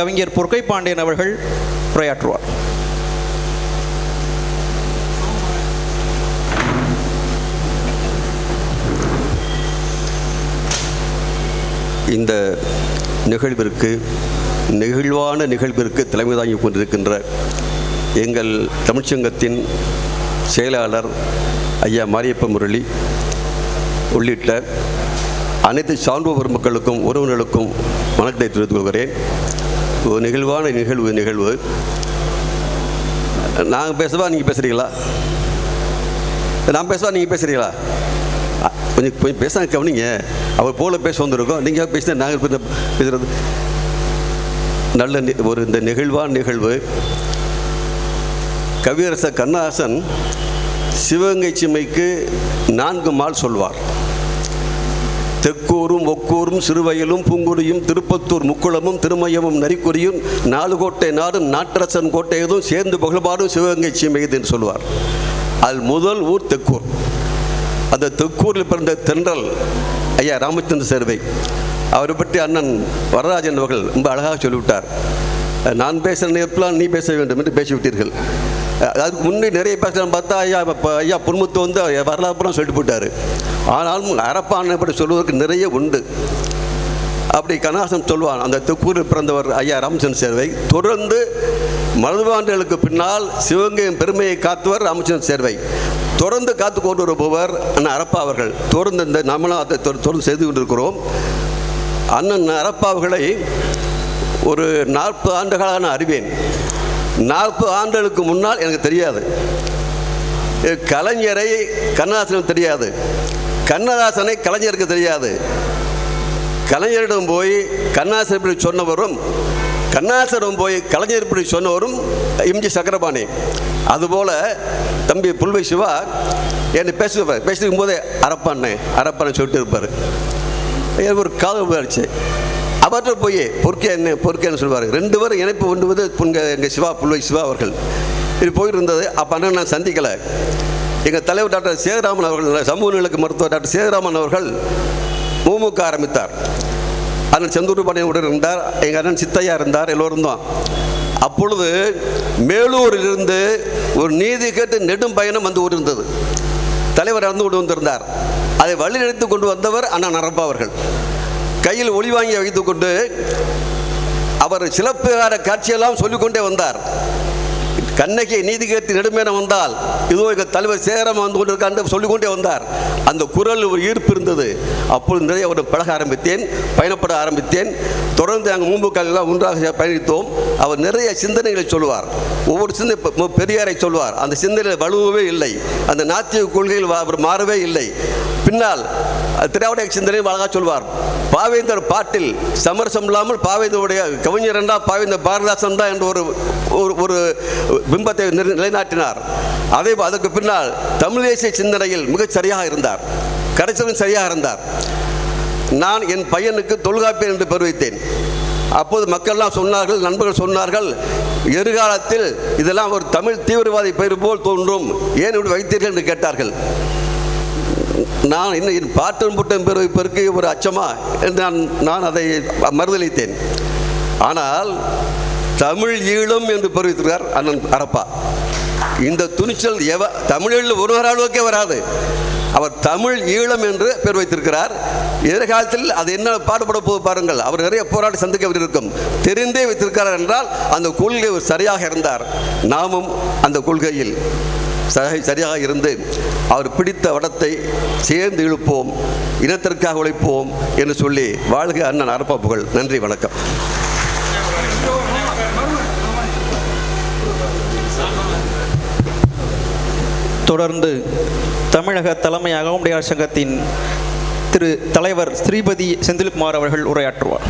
கவிஞர் பொற்கை பாண்டியன் அவர்கள் உரையாற்றுவார். இந்த நிகழ்விற்கு நெகிழ்வான நிகழ்விற்கு தலைமை தாங்கி கொண்டிருக்கின்ற எங்கள் தமிழ்ச்சங்கத்தின் செயலாளர் ஐயா மாரியப்ப முரளி உள்ளிட்ட அனைத்து சான்றோர் பெருமக்களுக்கும் உறவினர்களுக்கும் வணக்கத்தை தெரிவித்துக் கொள்கிறேன். ஒரு நிகழ்வான நிகழ்வு நிகழ்வு. நாங்கள் பேசுவா நீங்கள் பேசுகிறீங்களா நான் பேசுவா நீங்கள் பேசுகிறீங்களா கொஞ்சம் கொஞ்சம் பேச கவனிங்க. அவர் போல பேச வந்திருக்கோம். நீங்கள் பேசினா நாங்கள் பேசுகிறது நல்ல நி- ஒரு இந்த நிகழ்வான நிகழ்வு. கவியரசர் கண்ணஹாசன் சிவகங்கை சிம்மைக்கு நான்கு மால் சொல்வார். தெக்கூரும் ஒக்கூரும் சிறுவயலும் பூங்குடியும் திருப்பத்தூர் முக்குளமும் திருமயமும் நரிக்குறியும் நாலு கோட்டை நாடும் நாட்டரசன் கோட்டையதும் சேர்ந்து புகழ்பாடும் சிவகங்கை சீமையது என்று சொல்வார் அது முதல் ஊர் தெக்கூர். அந்த தெக்கூரில் பிறந்த தென்றல் ஐயா ராமச்சந்திர சேர்வை. அவரை பற்றி அண்ணன் வரராஜன் அவர்கள் ரொம்ப அழகாக சொல்லிவிட்டார். நான் பேசுகிற நேரத்தில் நீ பேச வேண்டும் என்று பேசிவிட்டீர்கள். அதுக்கு முன்னே நிறைய பேசலாம் பார்த்தா ஐயா இப்போ ஐயா புன்முத்து வந்து வரலாப்புறம் சொல்லிட்டு போட்டார் ஆனாலும் அரப்பானை பற்றி சொல்வதற்கு நிறைய உண்டு. அப்படி கண்ணாசன் சொல்வான் அந்த தெக்கூரில் பிறந்தவர் ஐயா ராமச்சந்திர சேர்வை தொடர்ந்து மருதுவாண்டுகளுக்கு பின்னால் சிவகங்கையின் பெருமையை காத்தவர் ராமச்சந்திர சேர்வை. தொடர்ந்து காத்து கொண்டு வருபவர் அண்ணன் அரப்பா அவர்கள். தொடர்ந்து இந்த நம்மளும் அதை தொடர்ந்து செய்து கொண்டிருக்கிறோம். அண்ணன் அரப்பா அவர்களை ஒரு நாற்பது ஆண்டுகளாக நான் அறிவேன். நாற்பது ஆண்டுகளுக்கு முன்னால் எனக்கு தெரியாது. கலைஞரை கண்ணதாசனுக்கு தெரியாது. கண்ணதாசனை கலைஞருக்கு தெரியாது. கலைஞரிடம் போய் கண்ணாசன் இப்படி சொன்னவரும் கண்ணாசனம் போய் கலைஞர் இப்படி சொன்னவரும் எம்ஜி சக்கரபாணி. அதுபோல் தம்பி புல்வை சிவா என்னை பேசுவார். பேசிருக்கும் போதே அரப்பாண்ணே அரப்பாண்ணே சொல்லிட்டு இருப்பார். எனக்கு ஒரு காதல் போயிடுச்சு அவர்கிட்ட போய் பொறுக்கே என்ன பொறுக்கேன்னு சொல்லுவார் ரெண்டு பேரும் இணைப்பு கொண்டு வந்து புங்க எங்கள் சிவா புல்வை சிவா அவர்கள். இது போயிருந்தது. அப்போ அண்ணன் நான் சந்திக்கலை. எங்கள் தலைவர் டாக்டர் சேகராமன் அவர்கள் சமூக நலக்கு மருத்துவர் டாக்டர் சேகராமன் அவர்கள் மூமுக ஆரம்பித்தார். அண்ணன் செந்தூர் பாண்டியன் இருந்தார். எங்கள் அண்ணன் சித்தையா இருந்தார். எல்லோரும் தான். அப்பொழுது மேலூரிலிருந்து ஒரு நீதி கேட்டு நெடும் பயணம் வந்து கொண்டிருந்தது தலைவர் இறந்து கொண்டு வந்திருந்தார். அதை வழிநடத்தி கொண்டு வந்தவர் அண்ணன் நரப்பா அவர்கள். கையில் ஒளி வாங்கி வைத்துக்கொண்டு அவர் சிலப்பிகார காட்சியெல்லாம் சொல்லிக்கொண்டே வந்தார். கண்ணகி நீதி கேட்டு நெடுமேன வந்தால் இதோ எங்கள் தலைவர் சேகரம் வந்து கொண்டிருக்கான்னு சொல்லிக்கொண்டே வந்தார். அந்த குரல் ஒரு ஈர்ப்பு இருந்தது. அப்பொழுது நிறைய ஒரு பழக ஆரம்பித்தேன் பயணப்பட ஆரம்பித்தேன். தொடர்ந்து நாங்கள் மூம்புக்காலெல்லாம் ஒன்றாக பயணித்தோம். அவர் நிறைய சிந்தனைகளை சொல்வார். ஒவ்வொரு சிந்தனை பெரியாரை சொல்வார். அந்த சிந்தனையில் வலுவவே இல்லை. அந்த நாத்திய கொள்கையில் அவர் மாறவே இல்லை. பின்னால் திராவிட சிந்தனையும் அழகாக சொல்வார் பாவேந்தர் பாட்டில் சமரசம் இல்லாமல் பாவேந்தருடைய கவிஞர் என்றால் பாவேந்தர் பாரதாசன் தான் என்ற ஒரு ஒரு ஒரு பிம்பத்தை நிலைநாட்டினார். அதே அதற்கு பின்னால் தமிழ் தேசிய சிந்தனையில் மிகச் சரியாக இருந்தார் கடைசியும் சரியாக இருந்தார். நான் என் பையனுக்கு தொல்காப்பியர் என்று பெயர் வைத்தேன். அப்போது மக்கள்லாம் சொன்னார்கள் நண்பர்கள் சொன்னார்கள் எதிர்காலத்தில் இதெல்லாம் ஒரு தமிழ் தீவிரவாதி பெயர் போல் தோன்றும் ஏன் இப்படி வைத்தீர்கள் என்று கேட்டார்கள். நான் இன்னும் என் பாட்டன் புட்டன் பெரு பெருக்கு ஒரு அச்சமா என்று நான் நான் அதை மறுதளித்தேன் ஆனால் தமிழ் ஈழம் என்று பெருவித்திருக்கார் அண்ணன் அரப்பா. இந்த துணிச்சல் எவ தமிழில் ஒரு அளவுக்கே வராது. அவர் தமிழ் ஈழம் என்று பெயர் வைத்திருக்கிறார். எதிர்காலத்தில் அது என்ன பாடுபட போது பாருங்கள். அவர் நிறைய போராடி சந்திக்க இருக்கும் தெரிந்தே வைத்திருக்கிறார் என்றால் அந்த கொள்கை சரியாக இருந்தார். நாமும் அந்த கொள்கையில் சரியாக இருந்து அவர் பிடித்த வடத்தை சேர்ந்து இழுப்போம் இனத்திற்காக உழைப்போம் என்று சொல்லி வாழ்க அண்ணன் அரப்பா புகழ். நன்றி வணக்கம். தொடர்ந்து தமிழக தலைமை அகமுடையார் சங்கத்தின் திரு தலைவர் ஸ்ரீபதி செந்தில்குமார் அவர்கள் உரையாற்றுவார்.